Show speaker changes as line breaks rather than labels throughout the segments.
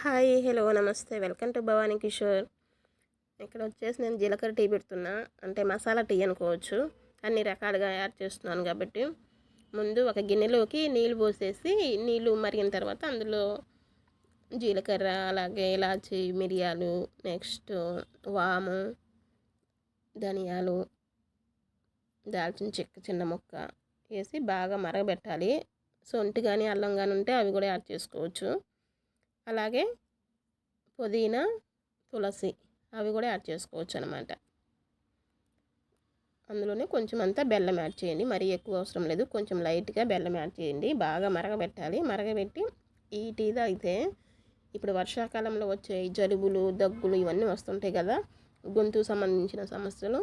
Hi hello నమస్తే. Welcome to Bhavani Kishore. ఇక్కడ వచ్చేసి నేను జీలకర్ర టీ పెడుతున్నా. అంటే మసాలా టీ అనుకోవచ్చు. అన్ని రకాలుగా యాడ్ చేస్తున్నాను కాబట్టి. ముందు ఒక గిన్నెలోకి నీళ్ళు పోసేసి నీళ్ళు మరిగిన తర్వాత అందులో జీలకర్ర అలాగే ఇలాచి మిరియాలు నెక్స్ట్ వాము ధనియాలు దాల్చిన చెక్క చిన్న ముక్క వేసి బాగా మరగబెట్టాలి. సొంటి కానీ అల్లం కానీ ఉంటే అవి కూడా యాడ్ చేసుకోవచ్చు. అలాగే పుదీనా తులసి అవి కూడా యాడ్ చేసుకోవచ్చు అనమాట అందులోనే కొంచెం అంతా బెల్లం యాడ్ చేయండి. మరీ ఎక్కువ అవసరం లేదు. కొంచెం లైట్గా బెల్లం యాడ్ చేయండి. బాగా మరగబెట్టాలి. మరగబెట్టి ఈ టీ అయితే ఇప్పుడు వర్షాకాలంలో వచ్చే జలుబులు దగ్గులు ఇవన్నీ వస్తుంటాయి కదా గొంతు సంబంధించిన సమస్యలు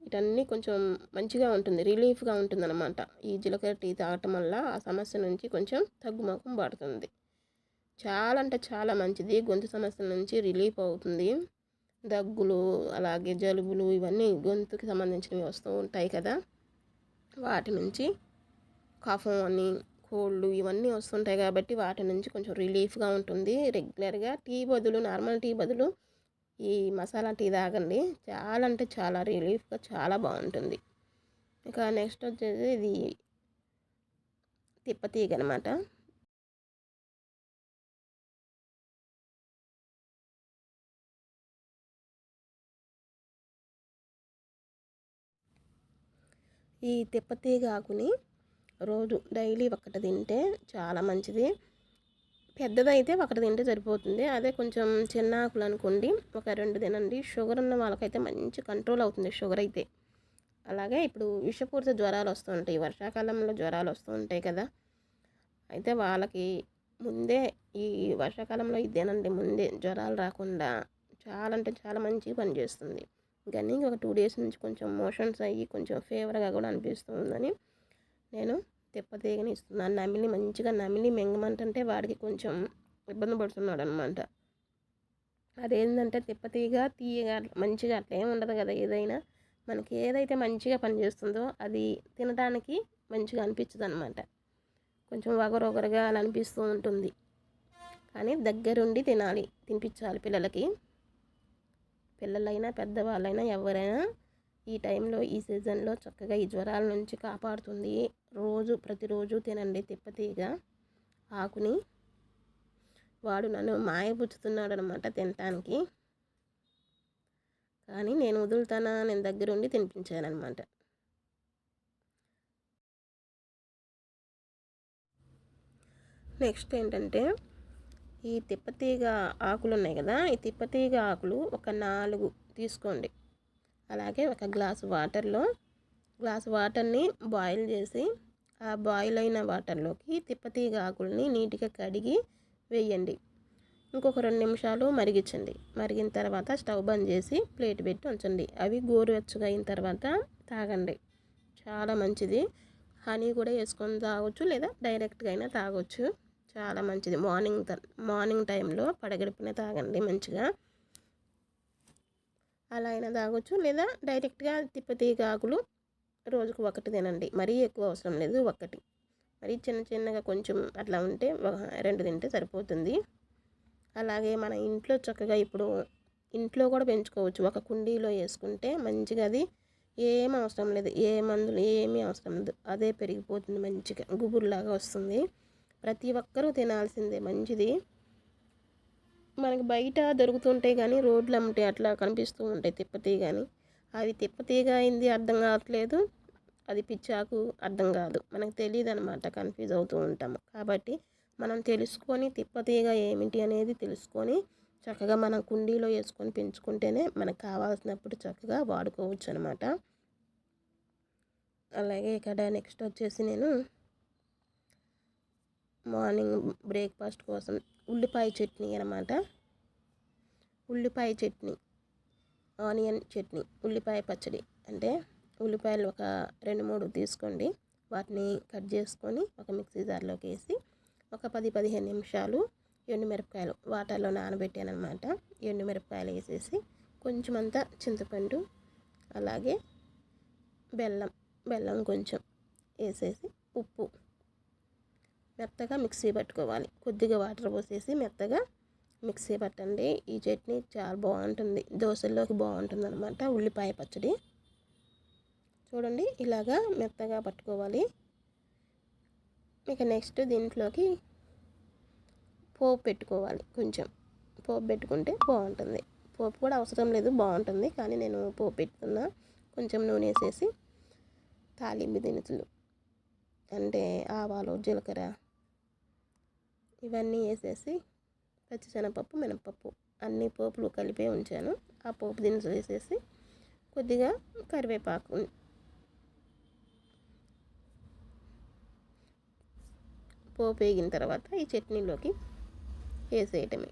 ఇటన్నీ కొంచెం మంచిగా ఉంటుంది. రిలీఫ్గా ఉంటుంది అనమాట ఈ జీలకర్ర టీ తాగటం వల్ల ఆ సమస్య నుంచి కొంచెం తగ్గుముఖం పడుతుంది. చాలా అంటే చాలా మంచిది. గొంతు సమస్యల నుంచి రిలీఫ్ అవుతుంది. దగ్గులు అలాగే జలుబులు ఇవన్నీ గొంతుకి సంబంధించినవి వస్తూ ఉంటాయి కదా. వాటి నుంచి కఫం అని కోళ్ళు ఇవన్నీ వస్తుంటాయి కాబట్టి వాటి నుంచి కొంచెం రిలీఫ్గా ఉంటుంది. రెగ్యులర్గా టీ బదులు నార్మల్ టీ బదులు ఈ మసాలా టీ తాగండి. చాలా అంటే చాలా రిలీఫ్గా చాలా బాగుంటుంది. ఇంకా నెక్స్ట్ వచ్చేసి ఇది తిప్పతీగ అనమాట ఈ తిప్పతీగ ఆకుని రోజు డైలీ ఒకటి తింటే చాలా మంచిది. పెద్దదైతే ఒకటి తింటే సరిపోతుంది. అదే కొంచెం చిన్న ఆకులు అనుకోండి ఒక రెండు తినండి. షుగర్ ఉన్న వాళ్ళకైతే మంచి కంట్రోల్ అవుతుంది షుగర్ అయితే. అలాగే ఇప్పుడు విషపూరిత జ్వరాలు వస్తూ ఉంటాయి. వర్షాకాలంలో జ్వరాలు వస్తూ ఉంటాయి కదా. అయితే వాళ్ళకి ముందే ఈ వర్షాకాలంలో ఇదేనండి ముందే జ్వరాలు రాకుండా చాలా అంటే చాలా మంచిగా పనిచేస్తుంది. కానీ ఒక టూ డేస్ నుంచి కొంచెం మోషన్స్ అయ్యి కొంచెం ఫేవర్గా కూడా అనిపిస్తుందని నేను తెప్పతీగని ఇస్తున్నాను నమిలి మంచిగా నమిలి మెంగమంటే వాడికి కొంచెం ఇబ్బంది పడుతున్నాడు అనమాట అదేంటంటే తిప్పతీగ తీయగా మంచిగా అట్లా ఉండదు కదా ఏదైనా. మనకి ఏదైతే మంచిగా పనిచేస్తుందో అది తినడానికి మంచిగా అనిపించదు అనమాట కొంచెం వగరొగరుగా అలా అనిపిస్తూ ఉంటుంది. కానీ దగ్గరుండి తినాలి తినిపించాలి పిల్లలకి. పిల్లలైనా పెద్దవాళ్ళైనా ఎవరైనా ఈ టైంలో ఈ సీజన్లో చక్కగా ఈ జ్వరాల నుంచి కాపాడుతుంది. రోజు ప్రతిరోజు తినండి తిప్పతీగ ఆకుని. వాడు నన్ను మాయపుచ్చుతున్నాడు అనమాట తినటానికి. కానీ నేను వదులుతానా? నేను దగ్గరుండి తినిపించానమాట నెక్స్ట్ ఏంటంటే ఈ తిప్పతీగ ఆకులు ఉన్నాయి కదా ఈ తిప్పతీగ ఆకులు ఒక నాలుగు తీసుకోండి. అలాగే ఒక గ్లాసు వాటర్లో గ్లాస్ వాటర్ని బాయిల్ చేసి ఆ బాయిల్ అయిన వాటర్లోకి తిప్పతీగ ఆకుల్ని నీట్గా కడిగి వేయండి. ఇంకొక రెండు నిమిషాలు మరిగించండి. మరిగిన తర్వాత స్టవ్ బంద్ చేసి ప్లేట్ పెట్టి ఉంచండి. అవి గోరువెచ్చగా అయిన తర్వాత తాగండి. చాలా మంచిది. హనీ కూడా వేసుకొని తాగొచ్చు లేదా డైరెక్ట్గా అయినా తాగొచ్చు. చాలా మంచిది. మార్నింగ్ మార్నింగ్ టైంలో పడగడిపిన తాగండి మంచిగా. అలా అయినా తాగొచ్చు. లేదా డైరెక్ట్గా తిప్పతీగ ఆకులు రోజుకు ఒకటి తినండి. మరీ ఎక్కువ అవసరం లేదు ఒకటి. మరీ చిన్న చిన్నగా కొంచెం అట్లా ఉంటే రెండు తింటే సరిపోతుంది. అలాగే మన ఇంట్లో చక్కగా ఇప్పుడు ఇంట్లో కూడా పెంచుకోవచ్చు. ఒక కుండీలో వేసుకుంటే మంచిగా అది ఏం అవసరం లేదు. ఏ మందులు ఏమీ అవసరం లేదు. అదే పెరిగిపోతుంది మంచిగా. గుబురులాగా వస్తుంది. ప్రతి ఒక్కరూ తినాల్సిందే మంచిది. మనకి బయట దొరుకుతుంటాయి కానీ రోడ్లు అమ్మితే అట్లా కనిపిస్తూ ఉంటాయి తిప్పతీ కానీ అవి తిప్పతీగ అయింది అర్థం కావట్లేదు. అది పిచ్చాకు అర్థం కాదు. మనకు తెలియదు అనమాట కన్ఫ్యూజ్ అవుతూ ఉంటాము. కాబట్టి మనం తెలుసుకొని తిప్పతీగ ఏమిటి అనేది తెలుసుకొని చక్కగా మనం కుండీలో వేసుకొని పెంచుకుంటేనే మనకు కావాల్సినప్పుడు చక్కగా వాడుకోవచ్చు అనమాట అలాగే ఇక్కడ నెక్స్ట్ వచ్చేసి నేను మార్నింగ్ బ్రేక్ఫాస్ట్ కోసం ఉల్లిపాయ చట్నీ అనమాట ఉల్లిపాయ చట్నీ ఆనియన్ చట్నీ ఉల్లిపాయ పచ్చడి అంటే ఉల్లిపాయలు ఒక రెండు మూడు తీసుకోండి. వాటిని కట్ చేసుకొని ఒక మిక్సీ జార్లోకి వేసి ఒక పది పదిహేను నిమిషాలు ఎండుమిరపకాయలు వాటర్లో నానబెట్టాను అనమాట ఎండుమిరపకాయలు వేసేసి కొంచెం అంతా చింతపండు అలాగే బెల్లం బెల్లం కొంచెం వేసేసి ఉప్పు మెత్తగా మిక్సీ పట్టుకోవాలి. కొద్దిగా వాటర్ పోసేసి మెత్తగా మిక్సీ పట్టండి. ఈ చట్నీ చాలా బాగుంటుంది. దోశల్లోకి బాగుంటుంది అనమాట ఉల్లిపాయ పచ్చడి. చూడండి ఇలాగా మెత్తగా పట్టుకోవాలి. ఇక నెక్స్ట్ దీంట్లోకి పోపు పెట్టుకోవాలి కొంచెం. పోపు పెట్టుకుంటే బాగుంటుంది. పోపు కూడా అవసరం లేదు బాగుంటుంది. కానీ నేను పోపు పెట్టుకున్నా కొంచెం నూనె వేసేసి తాలింపు దినుసులు అంటే ఆవాలు జీలకర్ర ఇవన్నీ వేసేసి పచ్చిశనగపప్పు మినపప్పు అన్ని పోపులు కలిపే ఉంచాను. ఆ పోపు దినుసులు వేసేసి కొద్దిగా కరివేపాకు పోపు వేగిన తర్వాత ఈ చట్నీలోకి వేసేయటమే.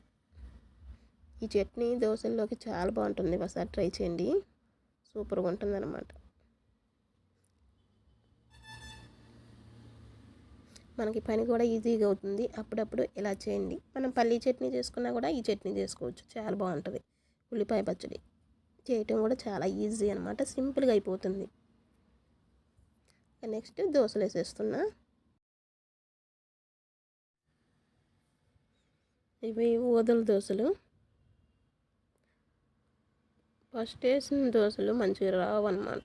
ఈ చట్నీ దోశల్లోకి చాలా బాగుంటుంది. ఒకసారి ట్రై చేయండి. సూపర్గా ఉంటుంది మనకి పని కూడా ఈజీగా అవుతుంది. అప్పుడప్పుడు ఇలా చేయండి. మనం పల్లీ చట్నీ చేసుకున్నా కూడా ఈ చట్నీ చేసుకోవచ్చు. చాలా బాగుంటుంది. ఉల్లిపాయ పచ్చడి చేయటం కూడా చాలా ఈజీ అనమాట సింపుల్గా అయిపోతుంది. నెక్స్ట్ దోశలు వేసేస్తున్నా. ఇవి ఊదల దోశలు ఫస్ట్ వేసిన దోశలు మంచిగా రావు అనమాట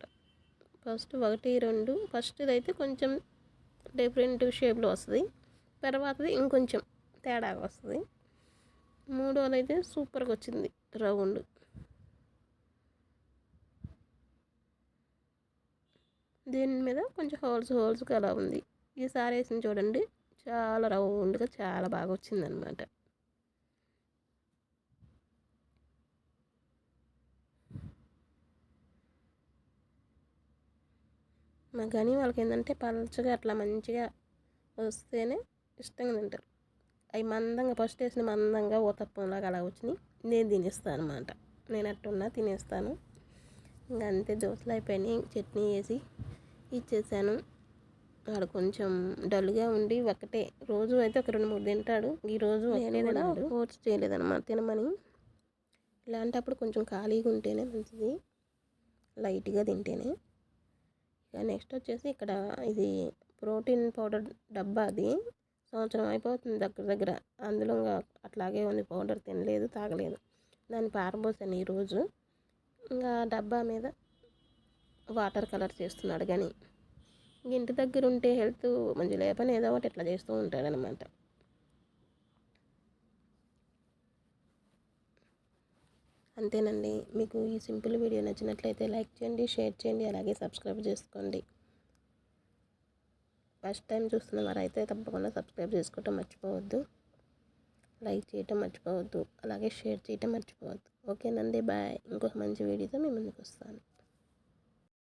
ఫస్ట్ ఒకటి రెండు ఫస్ట్ అయితే కొంచెం డిఫరెంట్ షేప్లో వస్తుంది. తర్వాతది ఇంకొంచెం తేడాగా వస్తుంది. మూడోది అయితే సూపర్గా వచ్చింది రౌండ్. దీని మీద కొంచెం హోల్స్ హోల్స్గా అలా ఉంది. ఈసారి వేసింది చూడండి. చాలా రౌండ్గా చాలా బాగా వచ్చింది కానీ వాళ్ళకి ఏంటంటే పలచగా అట్లా మంచిగా వస్తేనే ఇష్టంగా తింటారు. అవి మందంగా ఫస్ట్ వేసిన మందంగా ఓతప్పంలాగా అలా వచ్చినాయి. నేను తినేస్తాను అనమాట నేను అట్టున్నా తినేస్తాను. ఇంకా అంతే దోశలు అయిపోయినాయి. చట్నీ వేసి ఇచ్చేసాను. వాడు కొంచెం డల్గా ఉండి ఒకటే రోజు అయితే ఒక రెండు మూడు తింటాడు. ఈరోజు నేను ఫోర్స్ చేయలేదన్నమాట తినమని. ఇలాంటప్పుడు కొంచెం ఖాళీగా ఉంటేనే మంచిది. లైట్గా తింటేనే. నెక్స్ట్ వచ్చేసి ఇక్కడ ఇది ప్రోటీన్ పౌడర్ డబ్బా అది. సంవత్సరం అయిపోతుంది దగ్గర దగ్గర. అందులో అట్లాగే ఉంది పౌడర్ తినలేదు తాగలేదు. దాన్ని పారబోసాను ఈరోజు ఇంకా డబ్బా మీద వాటర్ కలర్ చేస్తున్నాడు కానీ ఇంటి దగ్గర ఉంటే హెల్త్ మంచి లేపని ఏదో ఒకటి ఇట్లా చేస్తూ ఉంటాడనమాట అంతేనండి. మీకు ఈ సింపుల్ వీడియో నచ్చినట్లయితే లైక్ చేయండి షేర్ చేయండి అలాగే సబ్స్క్రైబ్ చేసుకోండి. ఫస్ట్ టైం చూస్తున్న వారైతే తప్పకుండా సబ్స్క్రైబ్ చేసుకోవటం మర్చిపోవద్దు. లైక్ చేయటం మర్చిపోవద్దు. అలాగే షేర్ చేయటం మర్చిపోవద్దు. ఓకేనండి బాయ్. ఇంకొక మంచి వీడియోతో మీ ముందుకు వస్తాను.